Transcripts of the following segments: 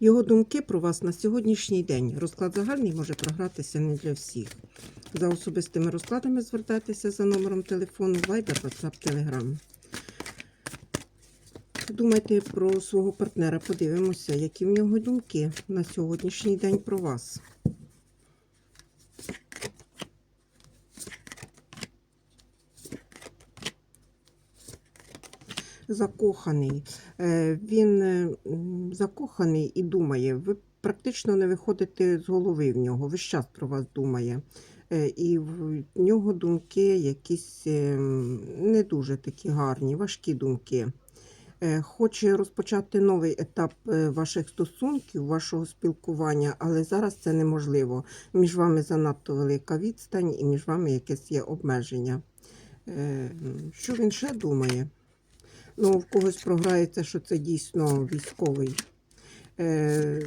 Його думки про вас на сьогоднішній день. Розклад загальний може програтися не для всіх. За особистими розкладами звертайтеся за номером телефону Viber, WhatsApp, Telegram. Думайте про свого партнера, подивимося, які в нього думки на сьогоднішній день про вас. Закоханий. Е, Він закоханий і думає. Ви практично не виходите з голови в нього. Весь час про вас думає. Е, І в нього думки якісь е, не дуже такі гарні, важкі думки. Е, Хоче розпочати новий етап ваших стосунків, вашого спілкування, але зараз це неможливо. Між вами занадто велика відстань і між вами якесь є обмеження. Що він ще думає? Ну, в когось програється, що це дійсно військовий. Е,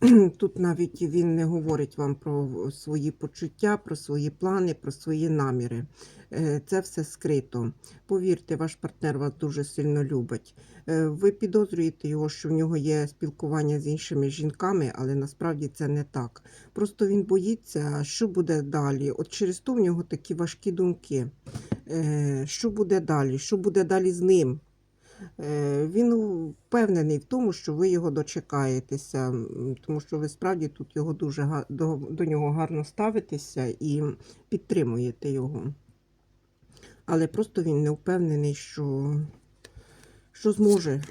Тут навіть він не говорить вам про свої почуття, про свої плани, про свої наміри. Е, Це все скрито. Повірте, ваш партнер вас дуже сильно любить. Е, Ви підозрюєте його, що в нього є спілкування з іншими жінками, але насправді це не так. Просто він боїться, що буде далі. От через то в нього такі важкі думки. Що буде далі? Що буде далі з ним? Е, Він впевнений в тому, що ви його дочекаєтеся, тому що ви справді тут його дуже до, до нього гарно ставитеся і підтримуєте його. Але просто він не впевнений, що, що зможе,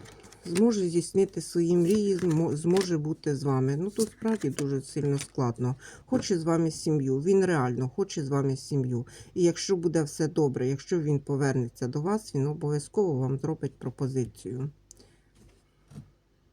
зможе здійснити свої мрії, змо- зможе бути з вами. Ну тут справді дуже сильно складно. Хоче з вами сім'ю. Він реально хоче з вами сім'ю. І якщо буде все добре, якщо він повернеться до вас, він обов'язково вам зробить пропозицію.